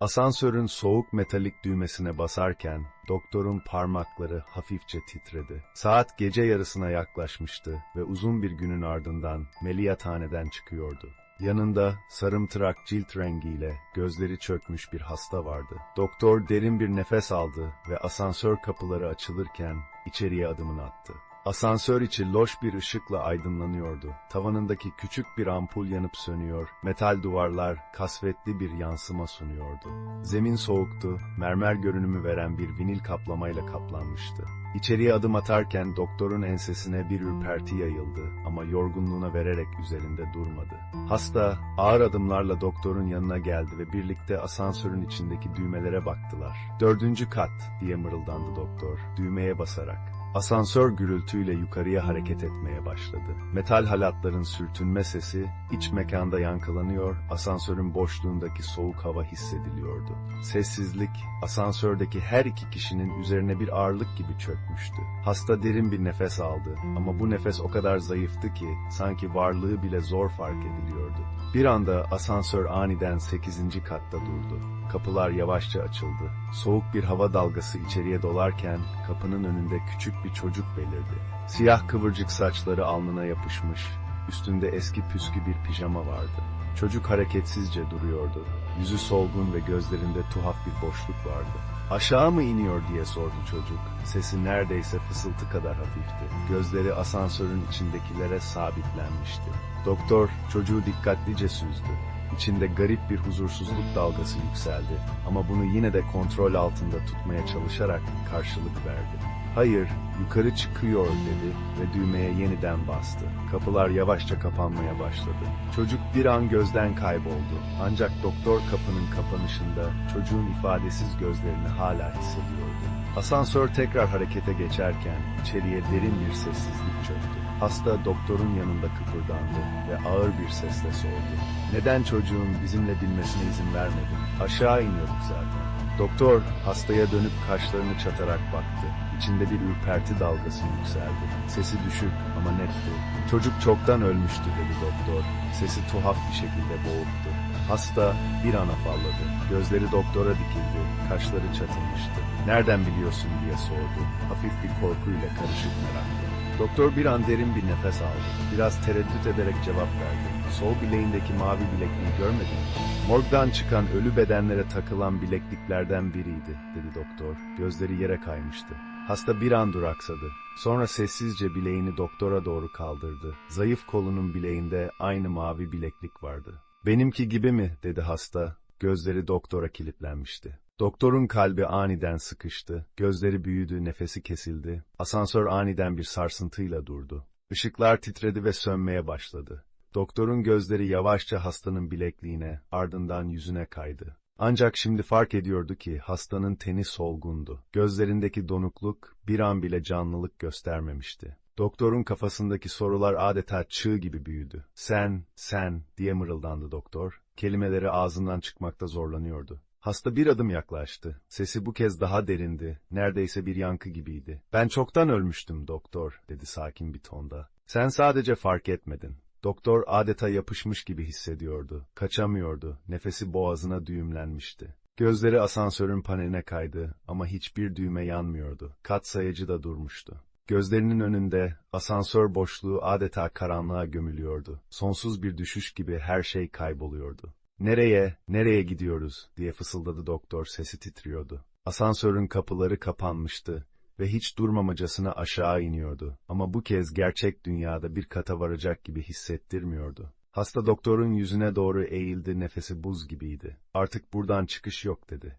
Asansörün soğuk metalik düğmesine basarken doktorun parmakları hafifçe titredi. Saat gece yarısına yaklaşmıştı ve uzun bir günün ardından meliyathaneden çıkıyordu. Yanında sarımtırak cilt rengiyle gözleri çökmüş bir hasta vardı. Doktor derin bir nefes aldı ve asansör kapıları açılırken içeriye adımını attı. Asansör içi loş bir ışıkla aydınlanıyordu. Tavanındaki küçük bir ampul yanıp sönüyor, metal duvarlar kasvetli bir yansıma sunuyordu. Zemin soğuktu, mermer görünümü veren bir vinil kaplamayla kaplanmıştı. İçeriye adım atarken doktorun ensesine bir ürperti yayıldı ama yorgunluğuna vererek üzerinde durmadı. Hasta ağır adımlarla doktorun yanına geldi ve birlikte asansörün içindeki düğmelere baktılar. Dördüncü kat diye mırıldandı doktor düğmeye basarak. Asansör gürültüyle yukarıya hareket etmeye başladı. Metal halatların sürtünme sesi iç mekanda yankılanıyor, asansörün boşluğundaki soğuk hava hissediliyordu. Sessizlik, asansördeki her iki kişinin üzerine bir ağırlık gibi çökmüştü. Hasta derin bir nefes aldı ama bu nefes o kadar zayıftı ki sanki varlığı bile zor fark ediliyordu. Bir anda asansör aniden 8. katta durdu. Kapılar yavaşça açıldı. Soğuk bir hava dalgası içeriye dolarken kapının önünde küçük bir çocuk belirdi. Siyah kıvırcık saçları alnına yapışmış, üstünde eski püskü bir pijama vardı. Çocuk hareketsizce duruyordu. Yüzü solgun ve gözlerinde tuhaf bir boşluk vardı. Aşağı mı iniyor diye sordu çocuk. Sesi neredeyse fısıltı kadar hafifti. Gözleri asansörün içindekilere sabitlenmişti. Doktor çocuğu dikkatlice süzdü. İçinde garip bir huzursuzluk dalgası yükseldi ama bunu yine de kontrol altında tutmaya çalışarak karşılık verdi. Hayır, yukarı çıkıyor dedi ve düğmeye yeniden bastı. Kapılar yavaşça kapanmaya başladı. Çocuk bir an gözden kayboldu. Ancak doktor kapının kapanışında çocuğun ifadesiz gözlerini hala hissediyordu. Asansör tekrar harekete geçerken içeriye derin bir sessizlik çöktü. Hasta doktorun yanında kıpırdandı ve ağır bir sesle sordu. Neden çocuğun bizimle bilmesine izin vermedin? Aşağı iniyorduk zaten. Doktor hastaya dönüp kaşlarını çatarak baktı. İçinde bir ürperti dalgası yükseldi. Sesi düşük ama netti. Çocuk çoktan ölmüştü dedi doktor. Sesi tuhaf bir şekilde boğuktu. Hasta bir an afalladı. Gözleri doktora dikildi. Kaşları çatılmıştı. Nereden biliyorsun diye sordu. Hafif bir korkuyla karışık merakla. Doktor bir an derin bir nefes aldı. Biraz tereddüt ederek cevap verdi. Sol bileğindeki mavi bilekliği görmedin mi? Morgdan çıkan ölü bedenlere takılan bilekliklerden biriydi, dedi doktor. Gözleri yere kaymıştı. Hasta bir an duraksadı. Sonra sessizce bileğini doktora doğru kaldırdı. Zayıf kolunun bileğinde aynı mavi bileklik vardı. Benimki gibi mi, dedi hasta. Gözleri doktora kilitlenmişti. Doktorun kalbi aniden sıkıştı, gözleri büyüdü, nefesi kesildi. Asansör aniden bir sarsıntıyla durdu. Işıklar titredi ve sönmeye başladı. Doktorun gözleri yavaşça hastanın bilekliğine, ardından yüzüne kaydı. Ancak şimdi fark ediyordu ki hastanın teni solgundu. Gözlerindeki donukluk bir an bile canlılık göstermemişti. Doktorun kafasındaki sorular adeta çığ gibi büyüdü. Sen, sen diye mırıldandı doktor. Kelimeleri ağzından çıkmakta zorlanıyordu. Hasta bir adım yaklaştı. Sesi bu kez daha derindi. Neredeyse bir yankı gibiydi. Ben çoktan ölmüştüm doktor, dedi sakin bir tonda. Sen sadece fark etmedin. Doktor adeta yapışmış gibi hissediyordu. Kaçamıyordu. Nefesi boğazına düğümlenmişti. Gözleri asansörün paneline kaydı ama hiçbir düğme yanmıyordu. Kat sayıcı da durmuştu. Gözlerinin önünde asansör boşluğu adeta karanlığa gömülüyordu. Sonsuz bir düşüş gibi her şey kayboluyordu. Nereye, nereye gidiyoruz diye fısıldadı doktor sesi titriyordu. Asansörün kapıları kapanmıştı ve hiç durmamacasına aşağı iniyordu. Ama bu kez gerçek dünyada bir kata varacak gibi hissettirmiyordu. Hasta doktorun yüzüne doğru eğildi, nefesi buz gibiydi. Artık buradan çıkış yok dedi.